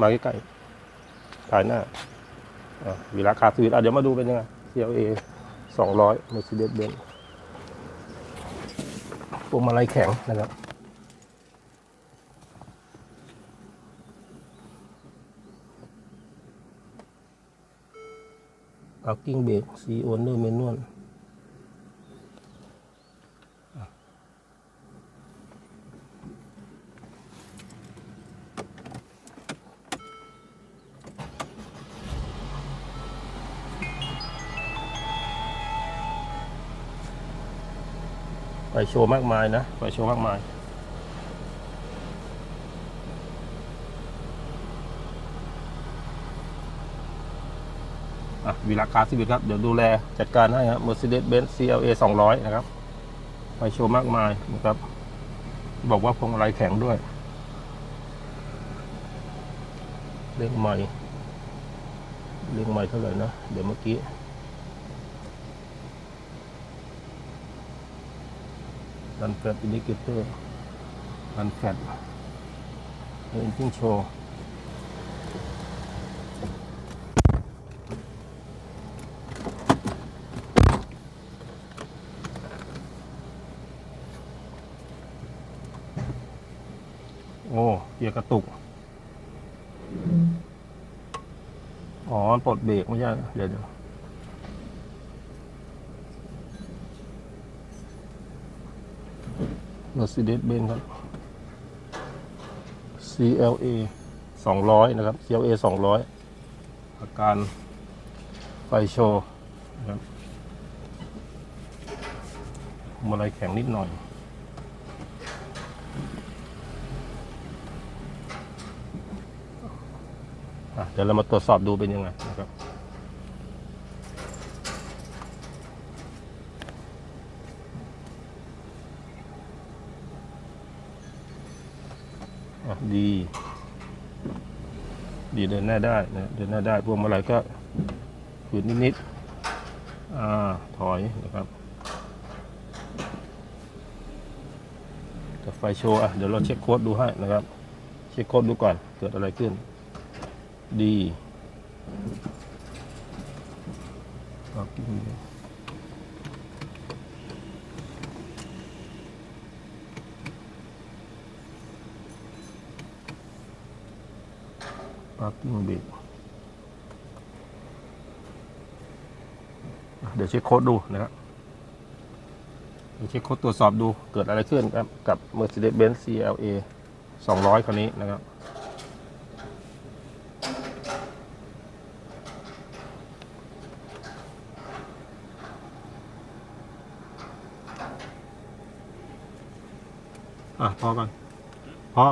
มาใกล้ๆถ่ายหน้าอะวีราคาสวิตเดี๋ยวมาดูเป็นยังไง CLA สองร้อย Mercedes Benz พวงมาลัยแข็งนะครับ parking brake C owner manual ไปโชว์มากมายนะไปโชว์มากมายอะวีราคาสิบิครับ เดี๋ยวดูแลจัดการให้ครับ Mercedes-Benz CLA 200 นะครับ ไปโชว์มากมายนะครับ บอกว่าพวงมาลัยแข็งด้วยเร่งใหม่เร่งใหม่เท่าไหร่นะ เดี๋ยวเมื่อกี้ รันแฟลตอินดิเคเตอร์รันแฟลตเอ็นจิ้งโชว์โอ้เกียร์กระตุก อ๋อปลดเบรกไม่ใช่ เดี๋ยวเดี๋ยว Mercedes Benz ครับ CLA 200 นะครับ CLA 200 อาการไฟโชว์นะครับมาลัยแข็งนิดหน่อยอะเดี๋ยวเรามาตรวจสอบดูเป็นยังไงนะครับ อะดี ดีเดินหน้าได้นะเดินหน้าได้พวงมาลัยก็หยุดนิดๆอ่าถอยนะครับแต่ไฟโชว์อะเดี๋ยวเราเช็คโค้ดดูให้นะครับ เช็คโค้ดดูก่อนเกิดอะไรขึ้น ดีเอเลยปาร์กิ้งเบ รกเดี๋ยวเช็คโค้ดดูนะครับเดี๋ยวเช็คโค้ดตรวจสอบดูเกิดอะไรขึ้นครับกับ Mercedes-Benz CLA 200 คันนี้นะครับอะพอก่อนพอ